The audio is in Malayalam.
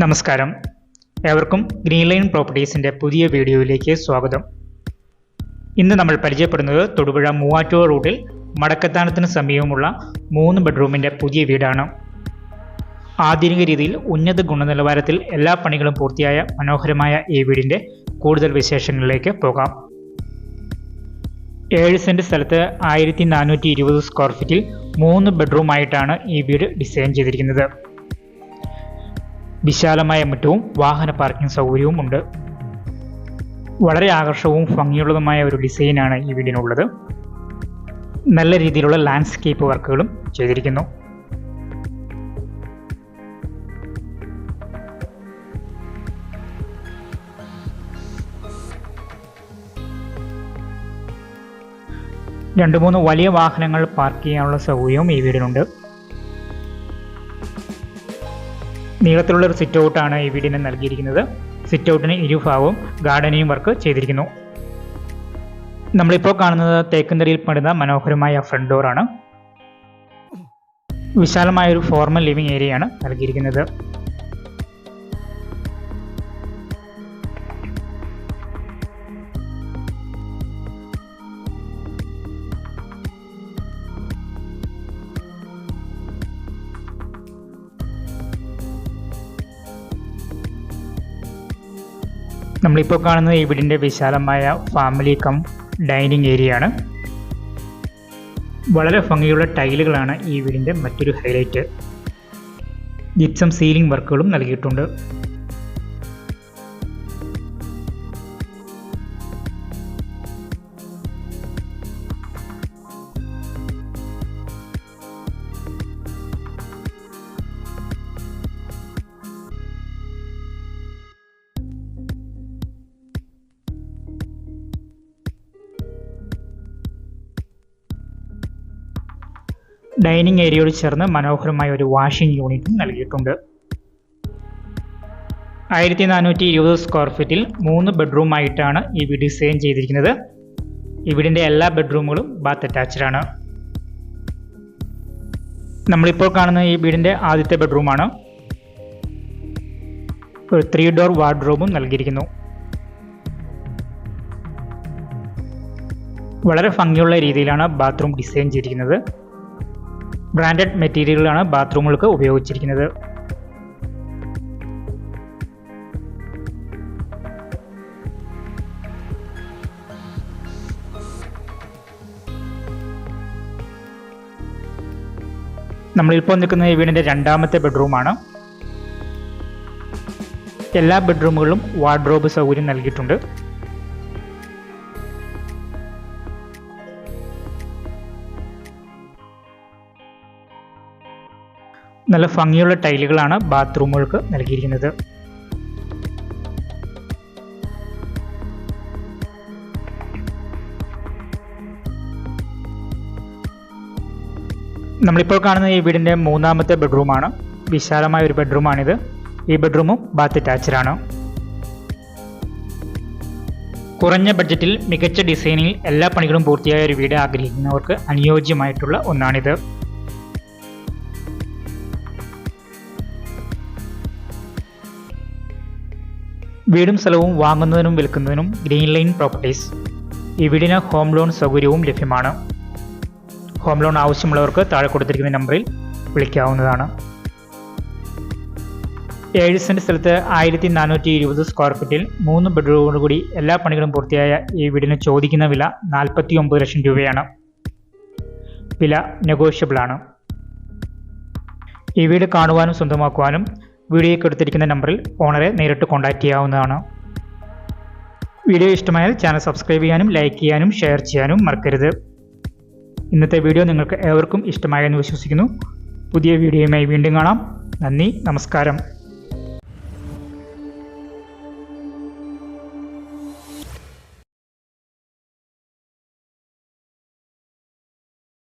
നമസ്കാരം. ഏവർക്കും ഗ്രീൻ ലൈൻ പ്രോപ്പർട്ടീസിന്റെ പുതിയ വീഡിയോയിലേക്ക് സ്വാഗതം. ഇന്ന് നമ്മൾ പരിചയപ്പെടുന്നത് തൊടുപുഴ മൂവാറ്റുപുഴ റൂട്ടിൽ മടക്കത്താനത്തിന് സമീപമുള്ള മൂന്ന് ബെഡ്റൂമിന്റെ പുതിയ വീടാണ്. ആധുനിക രീതിയിൽ ഉന്നത ഗുണനിലവാരത്തിൽ എല്ലാ പണികളും പൂർത്തിയായ മനോഹരമായ ഈ വീടിന്റെ കൂടുതൽ വിശേഷങ്ങളിലേക്ക് പോകാം. ഏഴ് സെന്റ് സ്ഥലത്ത് ആയിരത്തി നാനൂറ്റി ഇരുപത് സ്ക്വയർ ഫീറ്റിൽ മൂന്ന് ബെഡ്റൂമായിട്ടാണ് ഈ വീട് ഡിസൈൻ ചെയ്തിരിക്കുന്നത്. വിശാലമായ മുറ്റവും വാഹന പാർക്കിംഗ് സൗകര്യവും ഉണ്ട്. വളരെ ആകർഷകവും ഭംഗിയുള്ളതുമായ ഒരു ഡിസൈനാണ് ഈ വീടിനുള്ളത്. നല്ല രീതിയിലുള്ള ലാൻഡ്സ്കേപ്പ് വർക്കുകളും ചെയ്തിരിക്കുന്നു. രണ്ട് മൂന്ന് വലിയ വാഹനങ്ങൾ പാർക്ക് ചെയ്യാനുള്ള സൗകര്യവും ഈ വീടിനുണ്ട്. നീളത്തിലുള്ള ഒരു സിറ്റ് ഔട്ടാണ് ഈ വീടിന് നൽകിയിരിക്കുന്നത്. സിറ്റ് ഔട്ടിന് ഇരുഭാഗവും ഗാർഡനിയും വർക്ക് ചെയ്തിരിക്കുന്നു. നമ്മളിപ്പോൾ കാണുന്നത് തേക്കുന്തടിയിൽ പണിത മനോഹരമായ ഫ്രണ്ട് ഡോറാണ് വിശാലമായ ഒരു ഫോർമൽ ലിവിംഗ് ഏരിയയാണ് നൽകിയിരിക്കുന്നത്. നമ്മളിപ്പോൾ കാണുന്നത് ഈ വീടിന്റെ വിശാലമായ ഫാമിലി കം ഡൈനിങ് ഏരിയ ആണ്. വളരെ ഭംഗിയുള്ള ടൈലുകളാണ് ഈ വീടിന്റെ മറ്റൊരു ഹൈലൈറ്റ് ജിപ്സം സീലിംഗ് വർക്കുകളും നൽകിയിട്ടുണ്ട്. ഡൈനിങ് ഏരിയയോട് ചേർന്ന് മനോഹരമായ ഒരു വാഷിംഗ് യൂണിറ്റും നൽകിയിട്ടുണ്ട്. ആയിരത്തി നാനൂറ്റി ഇരുപത് സ്ക്വയർ ഫീറ്റിൽ മൂന്ന് ബെഡ്റൂമായിട്ടാണ് ഈ വീട് ഡിസൈൻ ചെയ്തിരിക്കുന്നത്. ഇവിടിന്റെ വീടിന്റെ എല്ലാ ബെഡ്റൂമുകളും ബാത്ത് അറ്റാച്ച്ഡ് ആണ്. നമ്മളിപ്പോൾ കാണുന്ന ഈ വീടിന്റെ ആദ്യത്തെ ബെഡ്റൂമാണ്. ഒരു ത്രീ ഡോർ വാർഡ്രോബും നൽകിയിരിക്കുന്നു. വളരെ ഭംഗിയുള്ള രീതിയിലാണ് ബാത്റൂം ഡിസൈൻ ചെയ്തിരിക്കുന്നത്. ബ്രാൻഡഡ് മെറ്റീരിയലുകളാണ് ബാത്റൂമുകൾക്ക് ഉപയോഗിച്ചിരിക്കുന്നത്. നമ്മളിപ്പോൾ നിൽക്കുന്ന ഈ വീടിന്റെ രണ്ടാമത്തെ ബെഡ്റൂമാണ്. എല്ലാ ബെഡ്റൂമുകളിലും വാർഡ്രോബ് സൗകര്യം നൽകിയിട്ടുണ്ട്. നല്ല ഭംഗിയുള്ള ടൈലുകളാണ് ബാത്റൂമുകൾക്ക് നൽകിയിരിക്കുന്നത്. നമ്മളിപ്പോൾ കാണുന്ന ഈ വീടിന്റെ മൂന്നാമത്തെ ബെഡ്റൂമാണ്. വിശാലമായ ഒരു ബെഡ്റൂമാണിത്. ഈ ബെഡ്റൂമും ബാത്ത് അറ്റാച്ച്ഡ് ആണ് കുറഞ്ഞ ബഡ്ജറ്റിൽ മികച്ച ഡിസൈനിൽ എല്ലാ പണികളും പൂർത്തിയായ ഒരു വീട് ആഗ്രഹിക്കുന്നവർക്ക് അനുയോജ്യമായിട്ടുള്ള ഒന്നാണിത്. വീടും സ്ഥലവും വാങ്ങുന്നതിനും വിൽക്കുന്നതിനും ഗ്രീൻ ലൈൻ പ്രോപ്പർട്ടീസ്. ഈ വീടിന് ഹോം ലോൺ സൗകര്യവും ലഭ്യമാണ്. ഹോം ലോൺ ആവശ്യമുള്ളവർക്ക് താഴെ കൊടുത്തിരിക്കുന്ന നമ്പറിൽ വിളിക്കാവുന്നതാണ്. ഏഴ് സെന്റ് സ്ഥലത്ത് ആയിരത്തി നാനൂറ്റി ഇരുപത് സ്ക്വയർ ഫീറ്റിൽ മൂന്ന് ബെഡ്റൂമോടുകൂടി എല്ലാ പണികളും പൂർത്തിയായ ഈ വീടിന് ചോദിക്കുന്ന വില നാൽപ്പത്തി ഒമ്പത് ലക്ഷം രൂപയാണ്. വില നെഗോഷ്യബിളാണ്. ഈ വീട് കാണുവാനും സ്വന്തമാക്കുവാനും വീഡിയോയ്ക്ക് എടുത്തിരിക്കുന്ന നമ്പറിൽ ഓണറെ നേരിട്ട് കോൺടാക്റ്റ് ചെയ്യാവുന്നതാണ്. വീഡിയോ ഇഷ്ടമായാൽ ചാനൽ സബ്സ്ക്രൈബ് ചെയ്യാനും ലൈക്ക് ചെയ്യാനും ഷെയർ ചെയ്യാനും മറക്കരുത്. ഇന്നത്തെ വീഡിയോ നിങ്ങൾക്ക് ഏവർക്കും ഇഷ്ടമായെന്ന് വിശ്വസിക്കുന്നു. പുതിയ വീഡിയോയുമായി വീണ്ടും കാണാം. നന്ദി നമസ്കാരം.